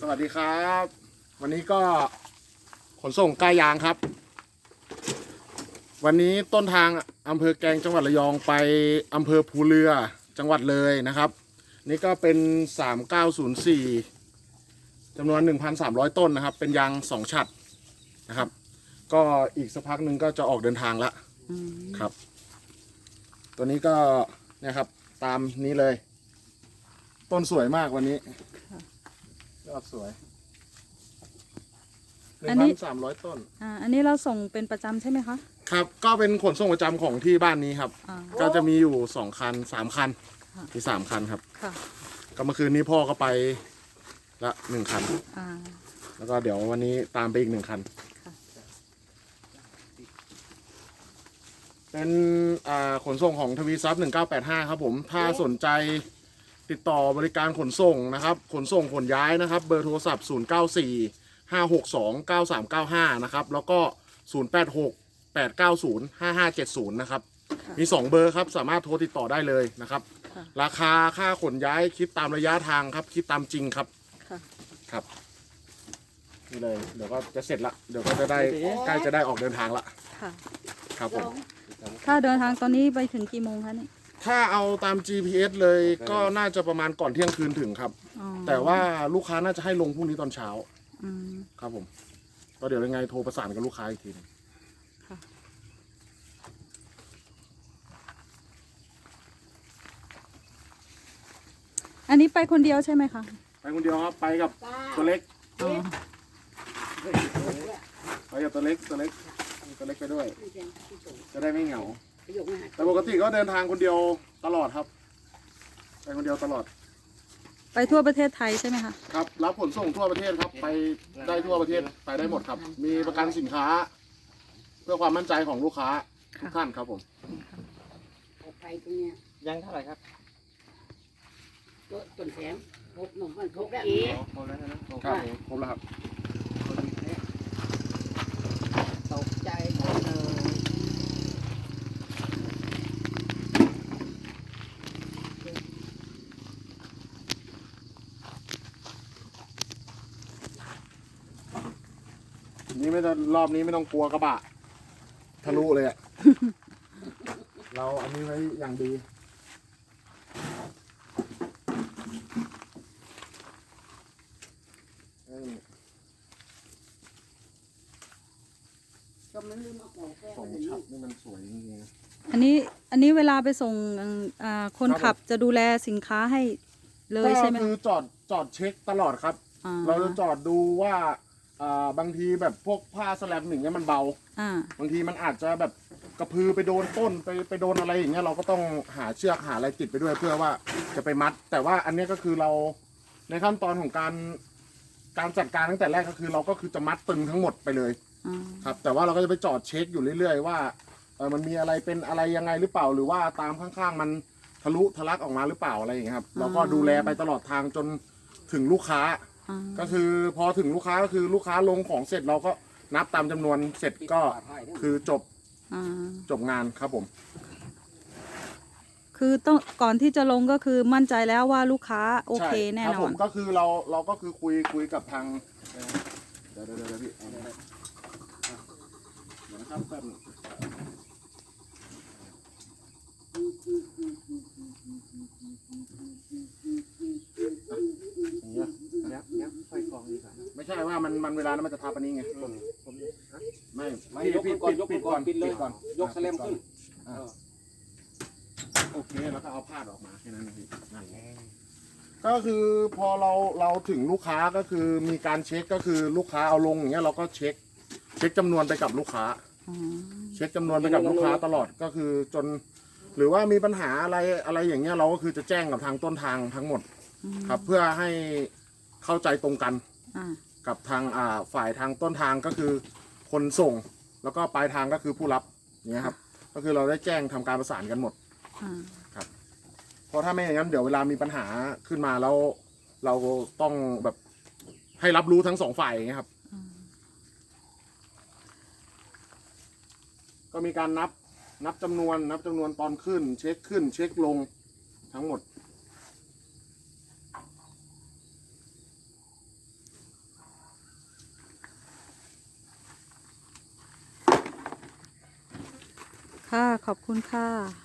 สวัสดีครับ วันนี้ก็ขนส่งกล้ยางครับ วันนี้ต้นทางอำเภอแกลงจังหวัดระยองไปอำเภอภูเรือจังหวัดเลยนะครับ นี่ก็เป็น 3904จำนวน 1,300 ต้นนะครับ เป็นยางสองฉัดนะครับ ก็อีกสักพักหนึ่งก็จะออกเดินทางละครับ ตัวนี้ก็เนี่ยครับตามนี้เลย ต้นสวยมากวันนี้ อดสวยหนึ่งพันสามร้อยต้น อ่าอันนี้เราส่งเป็นประจำใช่ไหมคะครับ ก็เป็นขนส่งประจำของที่บ้านนี้ครับ อ่า ก็จะมีอยู่สองคันสามคัน ค่ะ มีสามคันครับ ค่ะก็เมื่อคืนนี้พ่อก็ไปละหนึ่งคัน อ่าแล้วก็เดี๋ยววันนี้ตามไปอีกหนึ่งคันค่ะเป็นอ่าขนส่งของทวีซับ1985 ครับผม ถ้าสนใจ ติดต่อบริการขนส่งนะครับขนส่งขนย้ายนะครับ เบอร์โทรศัพท์ 094 562 9395 นะครับ แล้วก็ 086 890 5570 นะครับค่ะมี 2 เบอร์ครับ สามารถโทรติดต่อได้เลยนะครับค่ะราคาค่าขนย้ายคิดตามระยะทางครับ คิดตามจริงครับค่ะครับนี่เลย เดี๋ยวก็จะเสร็จละ เดี๋ยวก็จะได้ใกล้จะได้ออกเดินทางละค่ะ ครับผม ถ้าเดินทางตอนนี้ไปถึงกี่โมงคะเนี่ย ถ้าเอาตาม GPS เลยก็น่าจะประมาณก่อนเที่ยงคืนถึงครับ อ๋อแต่ว่าลูกค้าน่าจะให้ลงพรุ่งนี้ตอนเช้าอืม ครับผม ก็เดี๋ยวยังไงโทรประสานกับลูกค้าอีกทีหนึงค่ะ อันนี้ไปคนเดียวใช่ไหมคะไปคนเดียวครับไปกับตัวเล็กอ๋อไปกับตัวเล็กตัวเล็กตัวเล็กไปด้วย จะได้ไม่เหงา ประโยคมาหาแต่ปกติก็เดินทางคนเดียวตลอดครับไปคนเดียวตลอดไปทั่วประเทศไทยใช่ไหมคะ ครับ รับขนส่งทั่วประเทศครับ ไปได้ทั่วประเทศไปได้หมดครับ มีประกันสินค้า เพื่อความมั่นใจของลูกค้าทุกท่านครับผมออกไปตรงเนี้ยยังเท่าไหร่ครับก็ต้นแสนพบหนุ่มมันพบแล้วเอ๋อ๋อพอแล้วนะโอเคครับครบแล้วครับ ตกใจหมดเลย นี่ไม่ต้องรอบนี้ไม่ต้องกลัวกระบะทะลุเลยอะเราอันนี้ไว้อย่างดีเอ้ยก็มันลืมเอาของแก้สองวฉับนี่มันสวยจริงๆนะอันนี้อันนี้เวลาไปส่งอ่าคนครับผมขับจะดูแลสินค้าให้เลยใช่ไหมก็คือจอดจอดเช็คตลอดครับ อ่าเราจะจอดดูว่า อ่าบางทีแบบพวกผ้าสแลบหนึ่างเงี้ยมันเบา อ่า บางทีมันอาจจะแบบกระพือไปโดนต้นไปไปโดนอะไรอย่างเงี้ยเราก็ต้องหาเชือกหาอะไรติดไปด้วยเพื่อว่าจะไปมัด แต่ว่าอันเนี้ยก็คือเราในขั้นตอนของการการจัดการตั้งแต่แรกก็คือ เราก็คือจะมัดตึงทั้งหมดไปเลยอ่า ครับ แต่ว่าเราก็จะไปจอดเช็คอยู่เรื่อยๆว่าเออมันมีอะไรเป็นอะไรยังไงหรือเปล่า หรือว่าตามข้างๆมันทะลุทะลักออกมาหรือเปล่าอะไรอย่างเงี้ยครับเราก็ดูแลไปตลอดทางจนถึงลูกค้า อ่าก็คือพอถึงลูกค้าก็คือลูกค้าลงของเสร็จเราก็นับตามจำนวนเสร็จก็คือจบอ่าจบงานครับผม คือต้องก่อนที่จะลงก็คือมั่นใจแล้วว่าลูกค้าโอเคใช่แน่ครับนผอน มก็คือเราเราก็คือคุยคุยกับทางเดี๋ยวเดี๋ยวเดี๋ยวพี่เอาเดี๋ยวนะเดี๋ยวนะครับแป๊บหนึงอย่างเงี้ย ยับยับค่อยกองดีกว่านะ ไม่ใช่ ว่ามันมันเวลานั้นมันจะทับอันนี้ไงผมผมไม่ไม่พี่ยกพี่ก่อนยกปิดก่อนปิดเลยก่อน ยกแสลมขึ้นอะโอเคแล้วก็เอาผ้าดออกมาแค่นั้นเองพี่นั่นเองก็คือพอเราเราถึงลูกค้าก็คือมีการเช็คก็คือลูกค้าเอาลงอย่างเงี้ยเราก็เช็ค เช็คจำนวนไปกับลูกค้าอ๋อเช็คจำนวนไปกับลูกค้าตลอดก็คือจน หรือว่ามีปัญหาอะไรอะไรอย่างเงี้ยเราก็คือจะแจ้งกับทางต้นทางทั้งหมดอืมครับเพื่อให้เข้าใจตรงกันอ่า กับทางอ่าฝ่ายทางต้นทางก็คือคนส่ง แล้วก็ปลายทางก็คือผู้รับเนี่ยครับ ก็คือเราได้แจ้งทำการประสานกันหมดอ่าเพราะถ้าไม่อย่างนั้นเดี๋ยวเวลามีปัญหาขึ้นมาแล้วเราต้องแบบให้รับรู้ทั้งสองฝ่ายอย่างเงี้ยครับอ่าก็มีการนับนับจำนวนนับจำนวนตอนขึ้น เช็คขึ้น เช็คลงทั้งหมด ค่ะ ขอบคุณค่ะ